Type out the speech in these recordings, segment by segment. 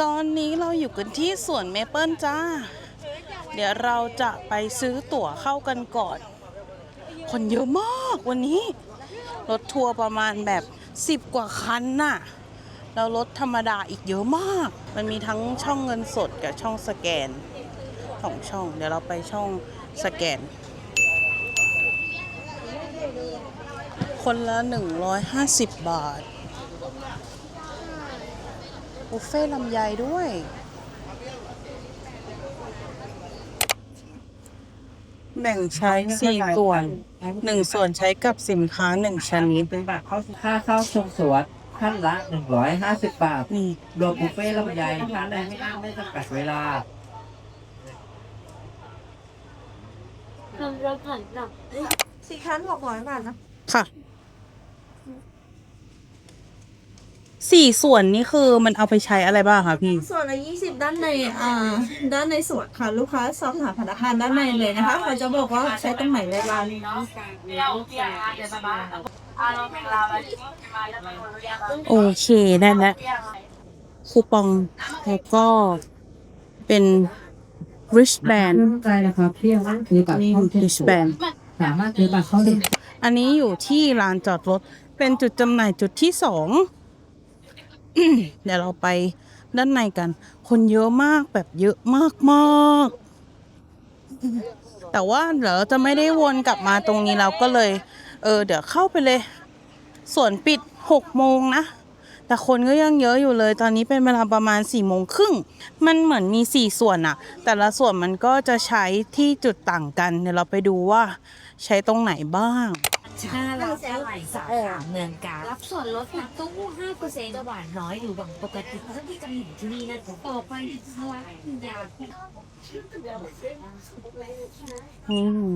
ตอนนี้เราอยู่กันที่สวนเมเปิลจ้า เดี๋ยวเราจะไปซื้อตั๋วเข้ากันก่อน คนเยอะมากวันนี้ รถทัวร์ประมาณแบบ 10 กว่าคันน่ะ แล้วรถธรรมดาอีกเยอะมาก มันมีทั้งช่องเงินสดกับช่องสแกนสองช่อง เดี๋ยวเราไปช่องสแกน คนละ 150 บาท บุฟเฟ่ต์ลำไยด้วย แบ่งใช้สี่ส่วนหนึ่งส่วนใช้กับสินค้าหนึ่งชนิดเป็นบัตรเข้าค่าเข้าชมสวนท่านละ 150 บาทนี่รวมบุฟเฟ่ต์ลำไยท่านใดไม่นั่งไม่จำกัดเวลาทำรถผ่านหนักสี่คันหกร้อยบาทนะ ค่ะ สี่ส่วนนี่คือมันเอาไปใช้อะไรบ้างคะพี่ ส่วนละยี่สิบด้านในอ่าด้านในสวนค่ะลูกค้าสอบถามพนักงานด้านในเลยนะคะเขาจะบอกว่าใช้ตรงไหนในร้านโอเคได้แล้วคูปองแล้วก็เป็น rich band ใจนะครับเที่ยงคือบัตรเข้าชม rich สวน band สามารถซื้อบัตรเข้าชมอันนี้อยู่ที่ลานจอดรถ เป็นจุดจำหน่ายจุดที่สอง เดี๋ยวเราไปด้านในกัน คนเยอะมากแบบเยอะมากมากๆแต่ว่าเดี๋ยวเราจะไม่ได้วนกลับมาตรงนี้เราก็เลย เออ เดี๋ยวเข้าไปเลยสวนปิดหกโมงนะ แต่คนก็ยังเยอะอยู่เลย ตอนนี้เป็นเวลาประมาณ4ี่โมงครึ่ง มันเหมือนมีสี่ส่วนอะแต่ละส่วนมันก็จะใช้ที่จุดต่างกัน เดี๋ยวเราไปดูว่าใช้ตรงไหนบ้าง หน้าร้านอะไรสาขาเมืองกาญรับส่วนลดทางตู้ห้าเปอร์เซ็นต์หวานน้อยอยู่บางปกติท่านที่จะอยู่ที่นี่นะต่อไปทลายยาอืม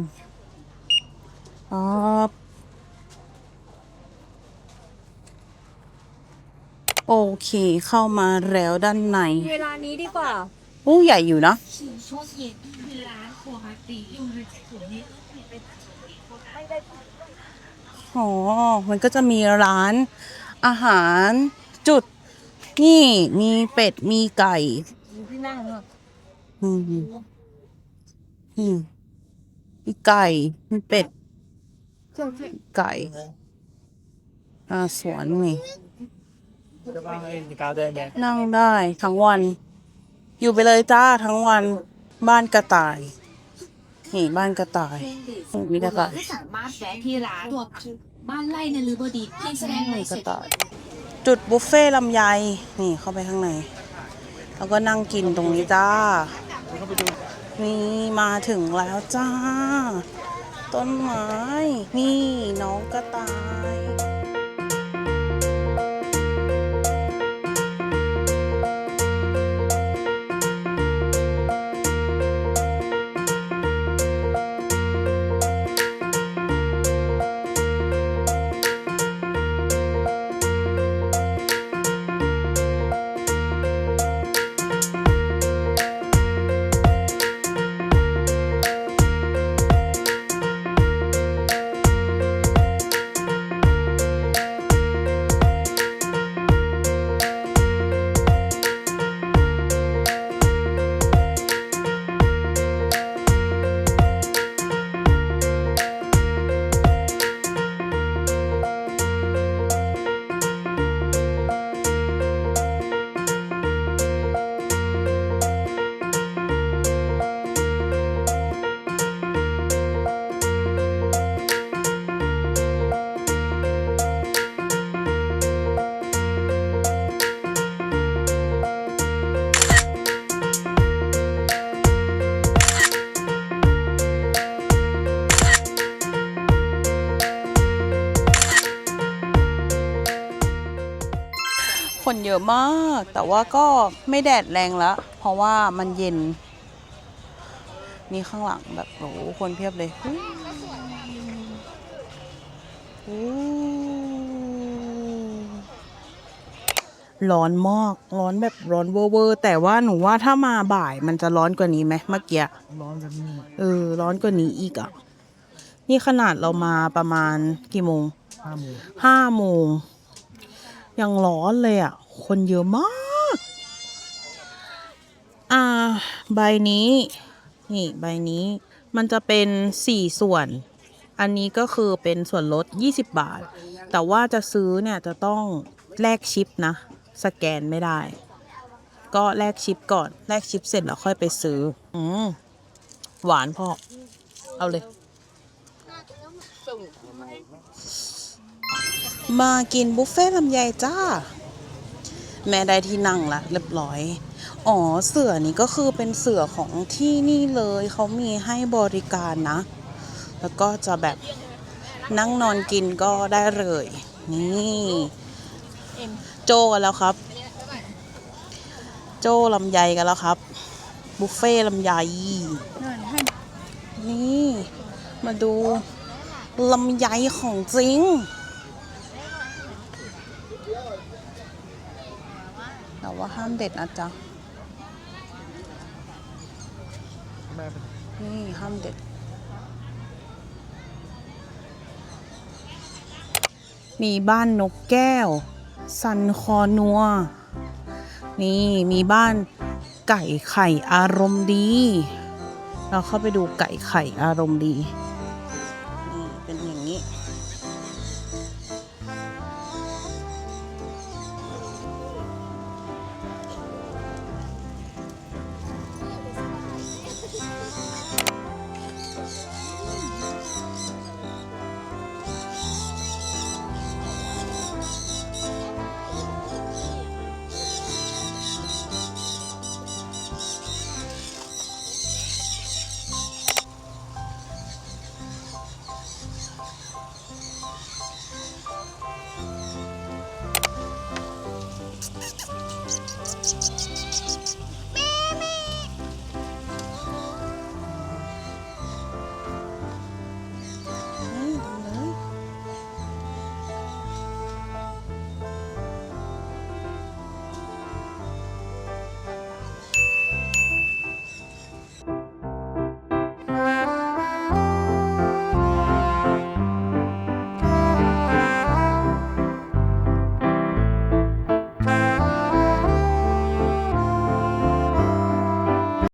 อ๋อโอเคเข้ามาแล้วด้านใน เวลานี้ดีกว่าโอ้ใหญ่อยู่นะช่วงเย็นคื อร้านครัวฮาตีอยู่ในส่วนนี้อ๋อ มันก็จะมีร้านอาหารจุด นี่มีเป็ดมีไก่ที่นั่งเนอะอืมอืมมีไก่มีเป็ดไก่อ่าสวนนี่นั่งได้ทั้งวัน อยู่ไปเลยจ้าทั้งวันบ้านกระต่าย นี่บ้านกระต่ายมีกระต่ายสามารถแวะที่ร้านตัวบ้านไร่ในลือบดีเพียงแสดงหน่อยกเสร็ระจต่ายจุดบุฟเฟ่ต์ลำไยนี่เข้าไปข้างใน แล้วก็นั่งกินตรงนี้จ้า นี่มาถึงแล้วจ้า ต้นไม้ นี่น้องกระต่าย คนเยอะมาก แต่ว่าก็ไม่แดดแรงแล้วเพราะว่ามันเย็น นี่ข้างหลังแบบโอ้โหคนเพียบเลยอู้อู้ร้อนมาก ร้อนแบบร้อนเวอร์ๆแต่ว่าหนูว่าถ้ามาบ่ายมันจะร้อนกว่านี้ไหมเมื่อกี้ร้อนแบบนี้เออ ร้อนกว่านี้อีกอะ นี่ขนาดเรามาประมาณกี่โมงห้าโมงห้าโมงยังร้อนเลยอะ คนเยอะมาก อ่า ใบนี้ นี่ใบนี้ มันจะเป็นสี่ส่วน อันนี้ก็คือเป็นส่วนลด 20 บาท แต่ว่าจะซื้อเนี่ยจะต้องแลกชิปนะ สแกนไม่ได้ ก็แลกชิปก่อน แลกชิปเสร็จแล้วค่อยไปซื้อ อืมหวานพอเอาเลย มากินบุฟเฟ่ต์ลำไยจ้า แม่ได้ที่นั่งละเรียบร้อย อ๋อเสือนี่ก็คือเป็นเสือของที่นี่เลยเขามีให้บริการนะ แล้วก็จะแบบนั่งนอนกินก็ได้เลย นี่โจกันแล้วครับ โจลำไยกันแล้วครับ บุฟเฟ่ลำไยนี่ มาดูลำไยของจริง แต่ ว่าห้ามเด็ดนะจ๊ะ นี่ห้ามเด็ด มีบ้านนกแก้วซันคอนัว นี่มีบ้านไก่ไข่อารมณ์ดี เราเข้าไปดูไก่ไข่อารมณ์ดี